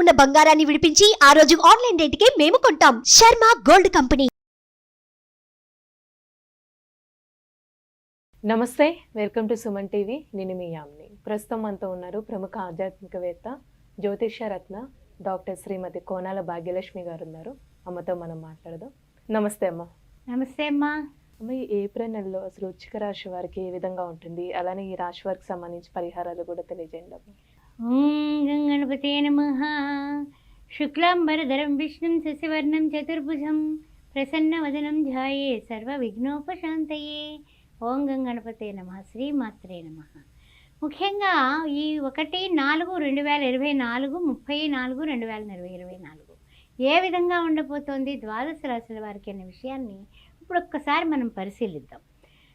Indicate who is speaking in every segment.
Speaker 1: ఉన్న బంగారాన్ని విడిపించి ఆ రోజు ఆన్లైన్ రేటుకే మేము కొంటాం. Sharma gold company.
Speaker 2: నమస్తే వెల్కమ్ టు సుమన్ టీవీ. నేను మీ యామ్ని. ప్రస్తుతం మనతో ఉన్నారు ప్రముఖ ఆధ్యాత్మికవేత్త జ్యోతిష్య రత్న డాక్టర్ శ్రీమతి కోనాల భాగ్యలక్ష్మి గారు ఉన్నారు అమ్మతో మనం మాట్లాడదాం. నమస్తే అమ్మ.
Speaker 3: నమస్తే అమ్మా.
Speaker 2: అమ్మ ఈ ఏప్రిల్ నెలలో అసలు వృశ్చిక రాశి వారికి ఏ విధంగా ఉంటుంది? అలానే ఈ రాశి వారికి సంబంధించి పరిహారాలు కూడా తెలియజేయండి అమ్మ.
Speaker 3: ఓం గం గణపతే నమ. శుక్లాంబరధరం విష్ణుం శశివర్ణం చతుర్భుజం ప్రసన్నవదనం ధ్యాయే సర్వ విఘ్నోపశాంతయే ఓం గం గణపతే నమ శ్రీమాత్రే నమ. ముఖ్యంగా ఈ ఒకటి నాలుగు రెండు వేల ఇరవై నాలుగు ముప్పై నాలుగు రెండు వేల ఇరవై ఇరవై నాలుగు ఏ విధంగా ఉండబోతోంది? ద్వాదశ రాశుల వారికి అనే విషయాన్ని ఇప్పుడు ఒక్కసారి మనం పరిశీలిద్దాం.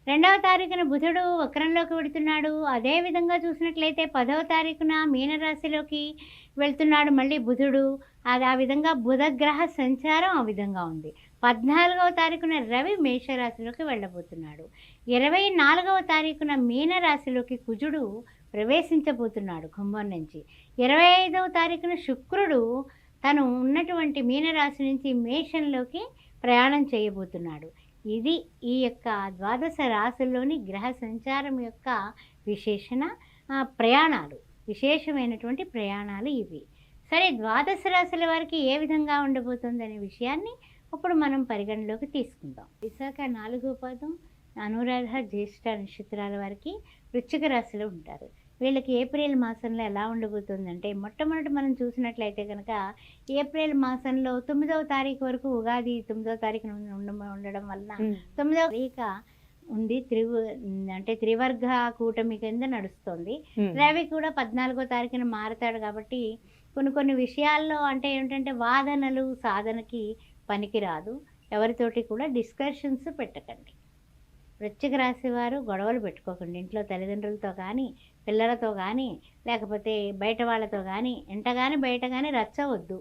Speaker 3: రెండవ తారీఖున బుధుడు వక్రంలోకి వెళుతున్నాడు. అదే విధంగా చూసినట్లయితే పదవ తారీఖున మీనరాశిలోకి వెళ్తున్నాడు మళ్ళీ బుధుడు. అది ఆ విధంగా బుధగ్రహ సంచారం ఆ విధంగా ఉంది. పద్నాలుగవ తారీఖున రవి మేషరాశిలోకి వెళ్ళబోతున్నాడు. ఇరవై నాలుగవ తారీఖున మీనరాశిలోకి కుజుడు ప్రవేశించబోతున్నాడు కుంభం నుంచి. ఇరవై ఐదవ తారీఖున శుక్రుడు తను ఉన్నటువంటి మీనరాశి నుంచి మేషంలోకి ప్రయాణం చేయబోతున్నాడు. ఇది ఈ యొక్క ద్వాదశ రాశుల్లోని గ్రహ సంచారం యొక్క విశేషణ ప్రయాణాలు. విశేషమైనటువంటి ప్రయాణాలు ఇవి. సరే ద్వాదశ రాశుల వారికి ఏ విధంగా ఉండబోతుంది అనే విషయాన్ని ఇప్పుడు మనం పరిగణలోకి తీసుకుందాం. విశాఖ నాలుగో పదం అనురాధ జ్యేష్ఠ నక్షత్రాల వారికి వృశ్చిక రాశిలో ఉంటారు. వీళ్ళకి ఏప్రిల్ మాసంలో ఎలా ఉండబోతుందంటే మొట్టమొదటి మనం చూసినట్లయితే కనుక ఏప్రిల్ మాసంలో తొమ్మిదవ తారీఖు వరకు ఉగాది తొమ్మిదవ తారీఖున ఉండ- ఉండడం వలన తొమ్మిదవ తారీఖు ఉంది త్రివు అంటే త్రివర్గ కూటమి కింద నడుస్తుంది. రవి కూడా పద్నాలుగో తారీఖున మారుతాడు కాబట్టి కొన్ని కొన్ని విషయాల్లో అంటే ఏంటంటే వాదనలు సాధనకి పనికిరాదు. ఎవరితోటి కూడా డిస్కషన్స్ పెట్టకండి. వృశ్చిక రాశి వారు గొడవలు పెట్టుకోకండి. ఇంట్లో తల్లిదండ్రులతో కానీ పిల్లలతో కానీ లేకపోతే బయట వాళ్ళతో కానీ ఇంట కానీ బయట కానీ రచ్చవద్దు.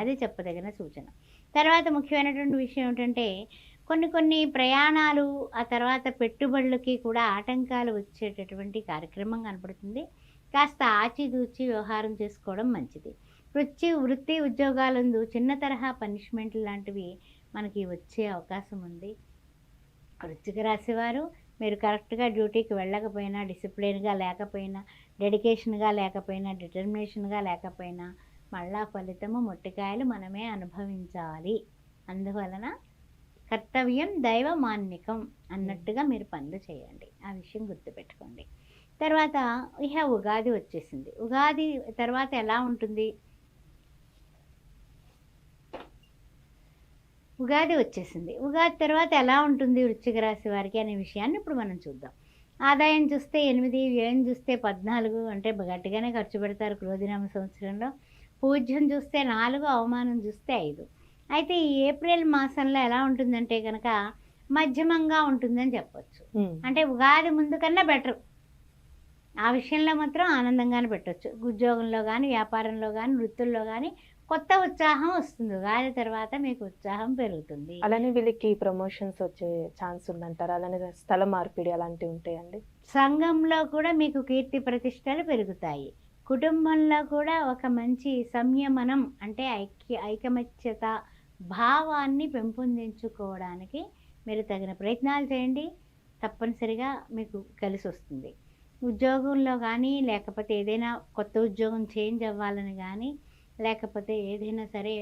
Speaker 3: అది చెప్పదగిన సూచన. తర్వాత ముఖ్యమైనటువంటి విషయం ఏంటంటే కొన్ని కొన్ని ప్రయాణాలు ఆ తర్వాత పెట్టుబడులకి కూడా ఆటంకాలు వచ్చేటటువంటి కార్యక్రమం కనపడుతుంది. కాస్త ఆచితూచి వ్యవహారం చేసుకోవడం మంచిది. వృత్తి వృత్తి ఉద్యోగాలందు చిన్న తరహా పనిష్మెంట్ లాంటివి మనకి వచ్చే అవకాశం ఉంది. వృశ్చిక రాశి వారు మీరు కరెక్ట్గా డ్యూటీకి వెళ్ళకపోయినా డిసిప్లిన్గా లేకపోయినా డెడికేషన్గా లేకపోయినా డిటర్మినేషన్గా లేకపోయినా మళ్ళా ఫలితము మొట్టికాయలు మనమే అనుభవించాలి. అందువలన కర్తవ్యం దైవ మాన్నికం అన్నట్టుగా మీరు పనులు చేయండి. ఆ విషయం గుర్తుపెట్టుకోండి. తర్వాత ఇహ ఉగాది వచ్చేసింది. ఉగాది తర్వాత ఎలా ఉంటుంది? ఉగాది వచ్చేసింది. ఉగాది తర్వాత ఎలా ఉంటుంది వృశ్చిక రాశి వారికి అనే విషయాన్ని ఇప్పుడు మనం చూద్దాం. ఆదాయం చూస్తే ఎనిమిది వ్యయం చూస్తే పద్నాలుగు అంటే గట్టిగానే ఖర్చు పెడతారు క్రోధినామ సంవత్సరంలో. పూజ్యం చూస్తే నాలుగు అవమానం చూస్తే ఐదు. అయితే ఈ ఏప్రిల్ మాసంలో ఎలా ఉంటుందంటే కనుక మధ్యమంగా ఉంటుందని చెప్పొచ్చు. అంటే ఉగాది ముందు కన్నా బెటర్. ఆ విషయంలో మాత్రం ఆనందంగానే పెట్టొచ్చు. ఉద్యోగంలో కానీ వ్యాపారంలో కానీ వృత్తుల్లో కానీ కొత్త ఉత్సాహం వస్తుంది. ఉగాది తర్వాత మీకు ఉత్సాహం పెరుగుతుంది.
Speaker 2: అలానే వీళ్ళకి ప్రమోషన్స్ వచ్చే ఛాన్స్ ఉందంటారు? అలానే స్థల మార్పిడి అలాంటివి ఉంటాయండి?
Speaker 3: సంఘంలో కూడా మీకు కీర్తి ప్రతిష్టలు పెరుగుతాయి. కుటుంబంలో కూడా ఒక మంచి సంయమనం అంటే ఐక్య ఐకమత్యత భావాన్ని పెంపొందించుకోవడానికి మీరు తగిన ప్రయత్నాలు చేయండి. తప్పనిసరిగా మీకు కలిసి వస్తుంది ఉద్యోగంలో కానీ లేకపోతే ఏదైనా కొత్త ఉద్యోగం చేంజ్ అవ్వాలని కానీ లేకపోతే ఏదైనా సరే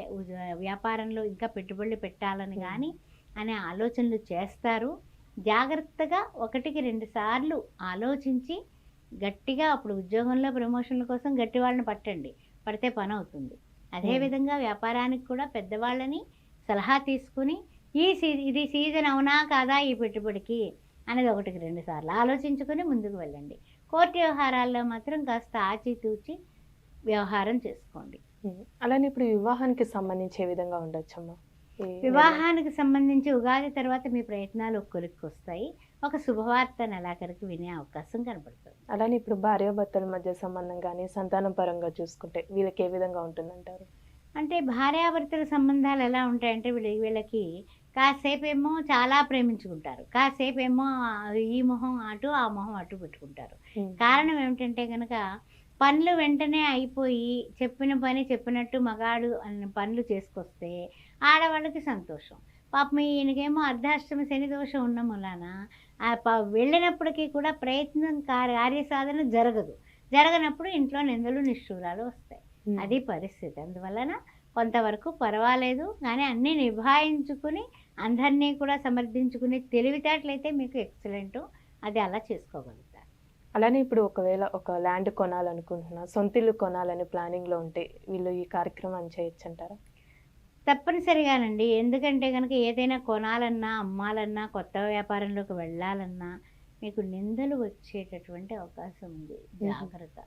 Speaker 3: వ్యాపారంలో ఇంకా పెట్టుబడులు పెట్టాలని కానీ అనే ఆలోచనలు చేస్తారు. జాగ్రత్తగా ఒకటికి రెండు సార్లు ఆలోచించి గట్టిగా అప్పుడు ఉద్యోగంలో ప్రమోషన్ల కోసం గట్టి వాళ్ళని పట్టండి. పడితే పని అవుతుంది. అదేవిధంగా వ్యాపారానికి కూడా పెద్దవాళ్ళని సలహా తీసుకుని ఈ సీ ఇది సీజన్ అవునా కాదా ఈ పెట్టుబడికి అనేది ఒకటికి రెండు సార్లు ఆలోచించుకొని ముందుకు వెళ్ళండి. కోర్టు వ్యవహారాల్లో మాత్రం కాస్త ఆచితూచి వ్యవహారం చేసుకోండి.
Speaker 2: అలానే ఇప్పుడు వివాహానికి సంబంధించి ఏ విధంగా ఉండొచ్చమ్మా?
Speaker 3: వివాహానికి సంబంధించి ఉగాది తర్వాత మీ ప్రయత్నాలు ఒక కొలిక్కి వస్తాయి ఒక శుభవార్త నెలాఖరికి వినే అవకాశం కనబడుతుంది.
Speaker 2: అలానే ఇప్పుడు భార్యాభర్తల మధ్య సంబంధం కానీ సంతానం పరంగా చూసుకుంటే వీళ్ళకి ఏ విధంగా ఉంటుందంటారు?
Speaker 3: అంటే భార్యాభర్తల సంబంధాలు ఎలా ఉంటాయంటే వీళ్ళ వీళ్ళకి కాసేపు ఏమో చాలా ప్రేమించుకుంటారు. కాసేపు ఏమో ఈ మొహం అటు ఆ మొహం అటు పెట్టుకుంటారు. కారణం ఏమిటంటే కనుక పనులు వెంటనే అయిపోయి చెప్పిన పని చెప్పినట్టు మగాడు అన్న పనులు చేసుకొస్తే ఆడవాళ్ళకి సంతోషం. పాపం ఈయనకేమో అర్ధాష్టమ శని దోషం ఉన్న మూలాన వెళ్ళినప్పటికీ కూడా ప్రయత్నం కార్య కార్యసాధన జరగదు. జరగనప్పుడు ఇంట్లో నిందలు నిష్ఠూరాలు వస్తాయి. అది పరిస్థితి. అందువలన కొంతవరకు పర్వాలేదు కానీ అన్నీ నిభాయించుకుని అందరినీ కూడా సమర్థించుకుని తెలివితేటలైతే మీకు ఎక్సలెంట్ అది అలా చేసుకోగలుగుతారు.
Speaker 2: అలానే ఇప్పుడు ఒకవేళ ఒక ల్యాండ్ కొనాలనుకుంటున్నా సొంతిల్లు కొనాలని ప్లానింగ్లో ఉంటే వీళ్ళు ఈ కార్యక్రమాన్ని చేయొచ్చు అంటారా
Speaker 3: తప్పనిసరిగానండి. ఎందుకంటే కనుక ఏదైనా కొనాలన్నా అమ్మాలన్నా కొత్త వ్యాపారంలోకి వెళ్ళాలన్నా మీకు నిందలు వచ్చేటటువంటి అవకాశం ఉంది. జాగ్రత్త.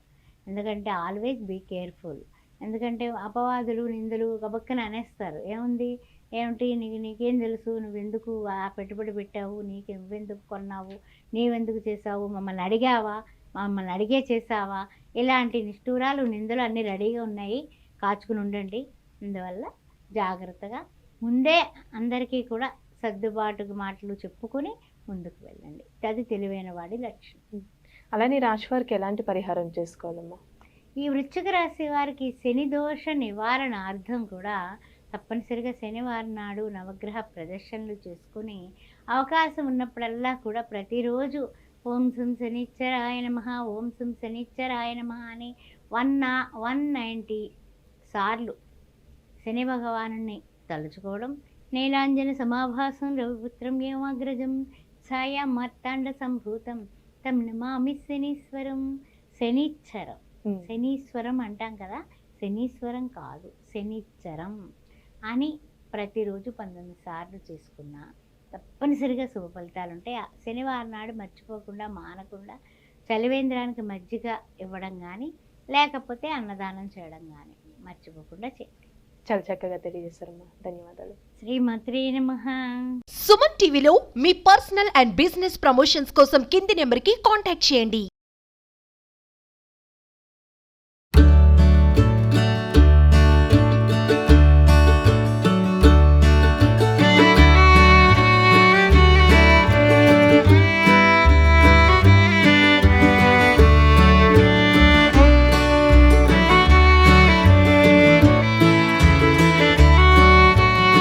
Speaker 3: ఎందుకంటే ఆల్వేస్ బీ కేర్ఫుల్. ఎందుకంటే అపవాదులు నిందలు గబక్కన అనేస్తారు. ఏముంది? ఏమిటి? నీకు నీకేం తెలుసు? నువ్వెందుకు ఆ పెట్టుబడి పెట్టావు? నీకు నువ్వెందుకు కొన్నావు? నీవెందుకు చేసావు మమ్మల్ని అడిగావా? మమ్మల్ని అడిగే చేసావా ఇలాంటి నిష్ఠూరాలు నిందలు అన్నీ రెడీగా ఉన్నాయి. కాచుకుని ఉండండి. అందువల్ల జాగ్రత్తగా ముందే అందరికీ కూడా సర్దుబాటు మాటలు చెప్పుకొని ముందుకు వెళ్ళండి. అది తెలివైన వాడి లక్షణం
Speaker 2: అలానే రాశి వారికి ఎలాంటి పరిహారం చేసుకోవాలమ్మా?
Speaker 3: ఈ వృశ్చిక రాశి వారికి శని దోష నివారణ అర్థం కూడా తప్పనిసరిగా శనివారం నాడు నవగ్రహ ప్రదర్శనలు చేసుకుని అవకాశం ఉన్నప్పుడల్లా కూడా ప్రతిరోజు ఓం సుం శనిచ్చరాయ నమ ఓం సుం శనిచ్చరాయ నమ అని వన్ నా వన్ నైంటీ సార్లు శని భగవాను తలుచుకోవడం నీలాంజన సమాభాసం రవిపుత్రం ఏమాగ్రజం ఛాయా మార్తాండ సంభూతం తం నమామి శనీశ్వరం శనిచ్చరం. శనీశ్వరం అంటాం కదా శనీశ్వరం కాదు శనిచ్చరం అని ప్రతిరోజు పంతొమ్మిది సార్లు చేసుకున్నా. తప్పనిసరిగా శుభ ఫలితాలు ఉంటాయి. ఆ శనివారం నాడు మర్చిపోకుండా మానకుండా చలివేంద్రానికి మజ్జిగ ఇవ్వడం కానీ లేకపోతే అన్నదానం చేయడం కానీ మర్చిపోకుండా చేయండి
Speaker 2: చాలా చక్కగా తెలియజేశారమ్మా. ధన్యవాదాలు.
Speaker 3: శ్రీమత్రే నమ.
Speaker 1: సుమన్ టీవీలో మీ పర్సనల్ అండ్ బిజినెస్ ప్రమోషన్స్ కోసం కింది నెంబర్కి కాంటాక్ట్ చేయండి.